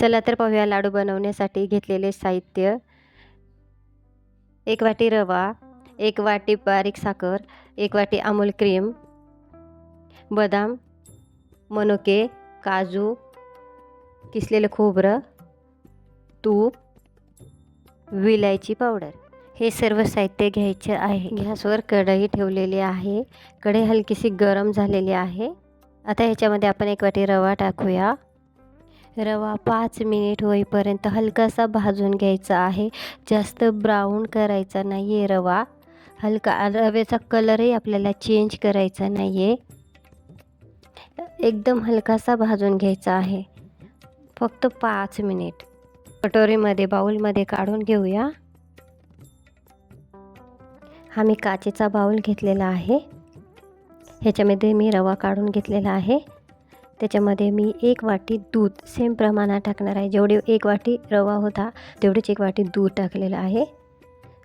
चला तर पाहूया लाडू बनवण्यासाठी घेतलेले साहित्य. एक वाटी रवा एक वाटी बारीक साखर एक वाटी अमूल क्रीम बदाम मनुके काजू किसलेलं खोबरं तूप विलायची पावडर. हे सर्व साहित्य घ्यायचे आहे. गॅसवर कढई ठेवलेली आहे. कढई हलकीशी गरम झालेली आहे. आता ह्याच्यामध्ये आपण एक वाटी रवा टाकूया. रवा पाच मिनिट होईपर्यंत हलकासा भाजून घ्यायचा आहे. जास्त ब्राऊन करायचा नाही आहे रवा. हलका रव्याचा कलरही आपल्याला चेंज करायचा नाही आहे एकदम हलकासा भाजून घ्यायचा आहे. फक्त पाच मिनिट. कटोरीमध्ये बाऊलमध्ये काढून घेऊया. हा मी काचेचा बाऊल घेतलेला आहे. ह्याच्यामध्ये मी रवा काढून घेतलेला आहे. त्याच्यामध्ये मी एक वाटी दूध सेम प्रमाणात टाकणार आहे. जेवढे एक वाटी रवा होता तेवढेच एक वाटी दूध टाकलेलं आहे.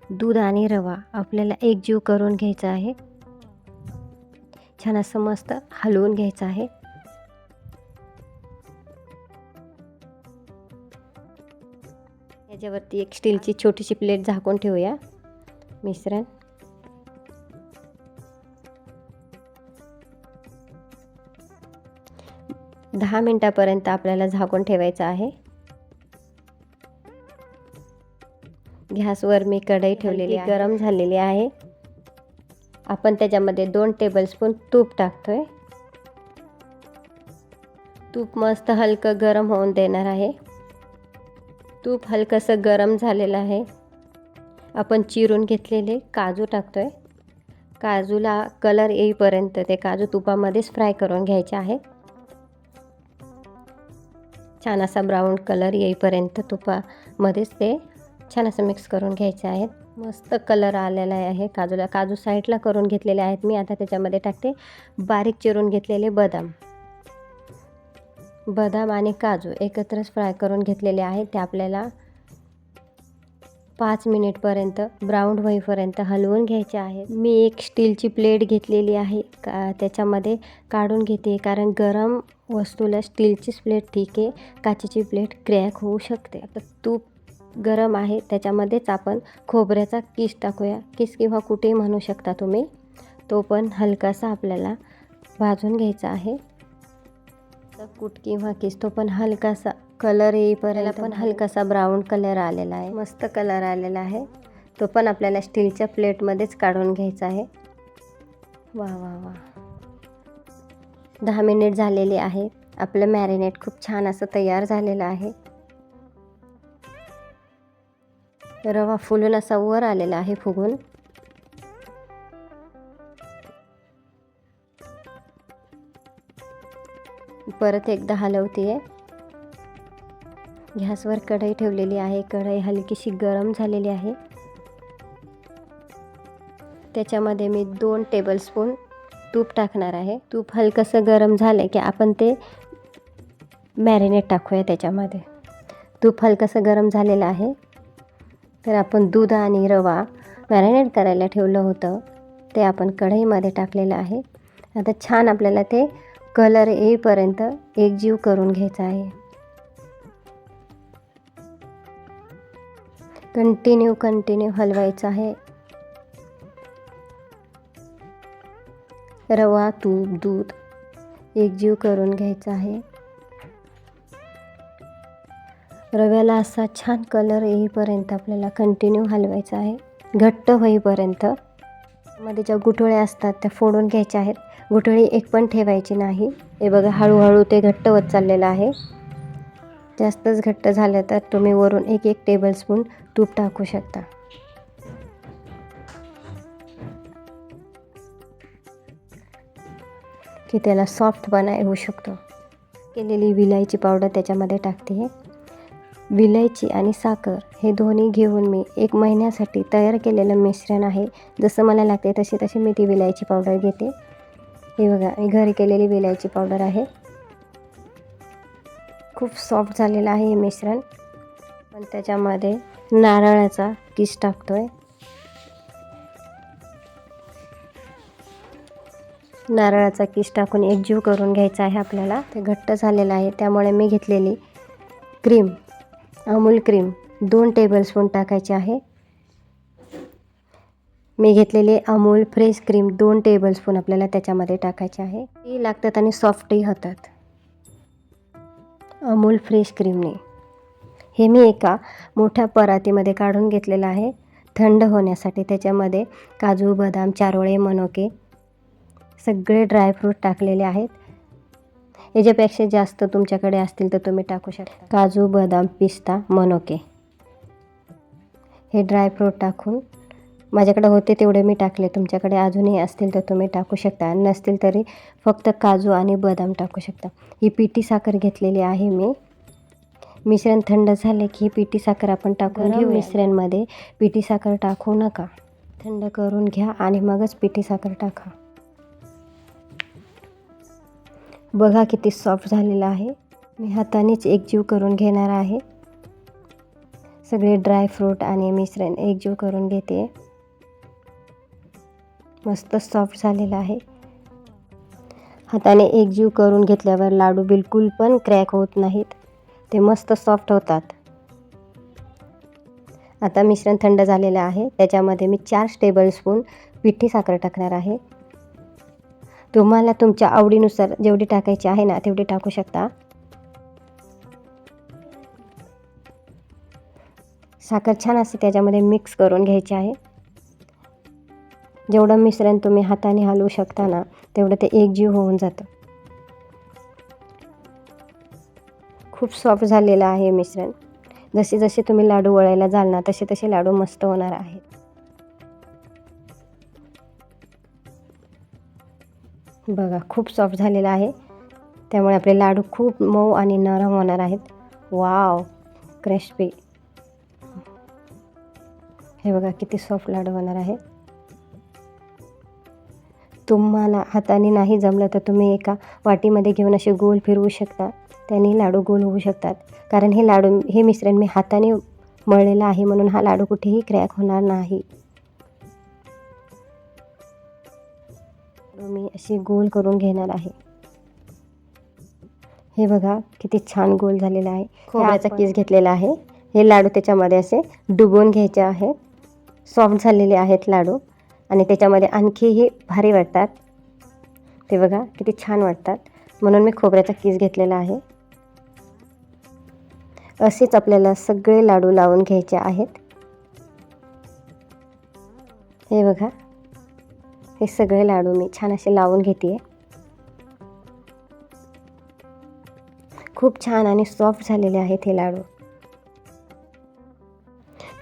दूध आणि रवा आपल्याला एकजीव करून घ्यायचा आहे. छान असं मस्त हलवून घ्यायचं आहे. याच्यावरती एक स्टीलची छोटीशी प्लेट झाकून ठेवूया. मिश्रण. दहा मिनटापर्यंत आपल्याला झाकून ठेवायचं आहे. गॅसवर मी कढई ठेवलेली गरम झालेली आहे. आपण त्याच्यामध्ये दोन टेबलस्पून तूप टाकतोय. तूप मस्त हलकं गरम होऊन देणार आहे. तूप हलकंसं गरम झालेलं आहे. आपण चिरून घेतलेले काजू टाकतोय. काजूला कलर येईपर्यंत ते काजू तुपामध्येच फ्राय करून घ्यायचे आहे छान असा ब्राऊन कलर येईपर्यंत तुपामध्येच ते छान असं मिक्स करून घ्यायचे आहेत. मस्त कलर आलेला आहे. काजूला काजू साईडला करून घेतलेले आहेत. मी आता त्याच्यामध्ये टाकते. बारीक चिरून घेतलेले बदाम. बदाम आणि काजू एकत्रच फ्राय करून घेतलेले आहेत. ते आपल्याला पाच मिनिटपर्यंत ब्राऊन होईपर्यंत हलवून घ्यायचे आहे. मी एक स्टीलची प्लेट घेतलेली आहे. का त्याच्यामध्ये काढून घेते. कारण गरम वस्तूला स्टीलचीच प्लेट ठीक आहे. काचेची प्लेट क्रॅक होऊ शकते. आता तूप गरम आहे. त्याच्यामध्येच आपण खोबऱ्याचा किस टाकूया. किस किंवा कुठेही म्हणू शकता तुम्ही. तो पण हलकासा आपल्याला भाजून घ्यायचा आहे. कुट किंवा किस तो पण हलकासा कलर येईपर्यंत पण हलकासा ब्राऊन कलर आलेला आहे. मस्त कलर आलेला आहे. तो पण आपल्याला स्टीलच्या प्लेटमध्येच काढून घ्यायचा आहे. वा वा वा. दहा मिनिट झालेले आहे. आपलं मॅरिनेट खूप छान असं तयार झालेलं आहे. रवा फुलून असा वर आलेला आहे फुगून. परत एकदा हलवते आहे गॅसवर कढई ठेवलेली आहे. कढई हलकीशी गरम झालेली आहे. त्याच्यामध्ये मी दोन टेबलस्पून तूप टाकणार आहे. तूप हलकंसं गरम झालं की आपण ते मॅरिनेट टाकूया त्याच्यामध्ये. तूप हलकंसं गरम झालेलं आहे. तर आपण दूध आणि रवा मॅरिनेट करायला ठेवलं होतं. ते आपण कढईमध्ये टाकलेलं आहे. आता छान आपल्याला ते कलर येईपर्यंत एकजीव करून घ्यायचा आहे. कंटिन्यू कंटिन्यू हलवायचं आहे. रवा तूप दूध एकजीव करून घ्यायचा आहे. रव्याला असा छान कलर येईपर्यंत आपल्याला कंटिन्यू हलवायचा आहे. घट्ट होईपर्यंत मध्ये ज्या गुठळ्या असतात त्या फोडून घ्यायच्या आहेत. गुठळी एक पण ठेवायची नाही. हे बघा हळूहळू ते घट्ट होत चाललेलं आहे. जास्तच घट्ट झालं तर तुम्ही वरून एक एक टेबलस्पून तूप टाकू शकता. की त्याला सॉफ्टपणा येऊ शकतो. केलेली विलायची पावडर त्याच्यामध्ये टाकते विलायची आणि साखर हे दोन्ही घेऊन मी एक महिन्यासाठी तयार केलेलं मिश्रण आहे. जसं मला लागते तशी तशी मी ती विलायची पावडर घेते. हे बघा मी घरी केलेली विलायची पावडर आहे. खूप सॉफ्ट झालेलं आहे हे मिश्रण. पण त्याच्यामध्ये नारळाचा किस टाकतो आहे नारळाचा किस टाकून एकजीव करून घ्यायचा आहे आपल्याला. ते घट्ट झालेलं आहे त्यामुळे मी घेतलेली क्रीम. अमूल क्रीम दोन टेबलस्पून टाकायचे आहे. मी घेतलेले अमूल फ्रेश क्रीम दोन टेबलस्पून आपल्याला त्याच्यामध्ये टाकायचे आहे. ते लागतात आणि सॉफ्टही होतात. अमूल फ्रेश क्रीमने हे मी एका मोठ्या परातीमध्ये काढून घेतलेलं आहे. थंड होण्यासाठी त्याच्यामध्ये काजू बदाम चारोळे मनोके सगळे ड्रायफ्रूट टाकलेले आहेत. याच्यापेक्षा जास्त तुमच्याकडे असतील तर तुम्ही टाकू शकता. काजू बदाम पिस्ता मनोके. हे ड्रायफ्रूट टाकून माझ्याकडे होते तेवढे मी टाकले. तुमच्याकडे अजूनही असतील तर तुम्ही टाकू शकता. नसतील तरी फक्त काजू आणि बदाम टाकू शकता. ही पिठी साखर घेतलेली आहे मी. मिश्रण थंड झाले की पिठी साखर आपण टाकून घेऊ. मिश्रणमध्ये पिठी साखर टाकू नका. थंड करून घ्या आणि मगच पिठी साखर टाका. बघा किती सॉफ्ट झालेलं आहे. मी हातानेच एकजीव करून घेणार आहे. सगळे ड्रायफ्रूट आणि मिश्रण एकजीव करून घेते. मस्त सॉफ्ट झालेलं आहे. हाताने एकजीव करून घेतल्यावर लाडू बिलकुल पण क्रॅक होत नाहीत. ते मस्त सॉफ्ट होतात. आता मिश्रण थंड झालेलं आहे. त्याच्यामध्ये मी चार टेबलस्पून पिठी साखर टाकणार आहे. तुम्हाला तुमच्या आवडीनुसार जेवढी टाकायची आहे ना तेवढी टाकू शकता. साखर छान असते त्याच्यामध्ये मिक्स करून घ्यायची आहे. जेवढं मिश्रण तुम्ही हाताने हलवू शकता ना तेवढं ते एकजीव होऊन जातं. खूप सॉफ्ट झालेलं आहे मिश्रण. जसे जसे तुम्ही लाडू वळायला जाल ना तसे तसे लाडू मस्त होणार आहेत. बघा खूप सॉफ्ट झालेला आहे. त्यामुळे आपले लाडू खूप मऊ आणि नरम होणार आहेत. वाव क्रिस्पी हे बघा किती सॉफ्ट लाडू होणार आहे. तुम्हाला हाताने नाही जमलं तर तुम्ही एका वाटीमध्ये घेऊन असे गोल फिरवू शकता. त्याने लाडू गोल होऊ शकतात. कारण हे लाडू हे मिश्रण मी हाताने मळलेलं आहे म्हणून हा लाडू कुठेही क्रॅक होणार नाही. मी असे गोल करून घेणार आहे. हे बघा किती छान गोल झालेला आहे. खोबऱ्याचा किस घेतलेला आहे. हे लाडू त्याच्यामध्ये असे डुबवून घ्यायचे आहेत. सॉफ्ट झालेले आहेत लाडू. आणि त्याच्यामध्ये आणखीही भारी वाटतात. ते बघा किती छान वाटतात. म्हणून मी खोबऱ्याचा किस घेतलेला आहे. असेच आपल्याला सगळे लाडू लावून घ्यायचे आहेत. हे बघा. हे सगळे लाडू मी छान असे लावून घेते खूप छान आणि सॉफ्ट झालेले आहेत हे लाडू.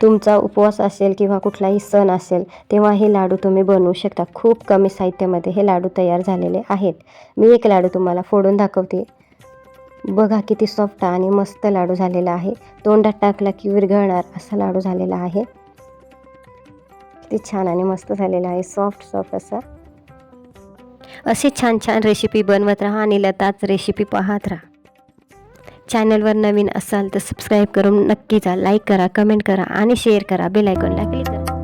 तुमचा उपवास असेल किंवा कुठलाही सण असेल तेव्हा हे लाडू तुम्ही बनवू शकता. खूप कमी साहित्यामध्ये हे लाडू तयार झालेले आहेत. मी एक लाडू तुम्हाला फोडून दाखवते. बघा किती सॉफ्ट आणि मस्त लाडू झालेला आहे. तोंडात टाकला की विरघळणार असा लाडू झालेला आहे. किती छान आणि मस्त झालेला आहे. सॉफ्ट सॉफ्ट असा. असे छान छान रेसिपी बनवत राहा आणि लताच रेसिपी पाहत राहा. चॅनलवर नवीन असाल तर सबस्क्राईब करून नक्की जा लाईक करा कमेंट करा आणि शेअर करा. बेल आयकॉनला क्लिक करा.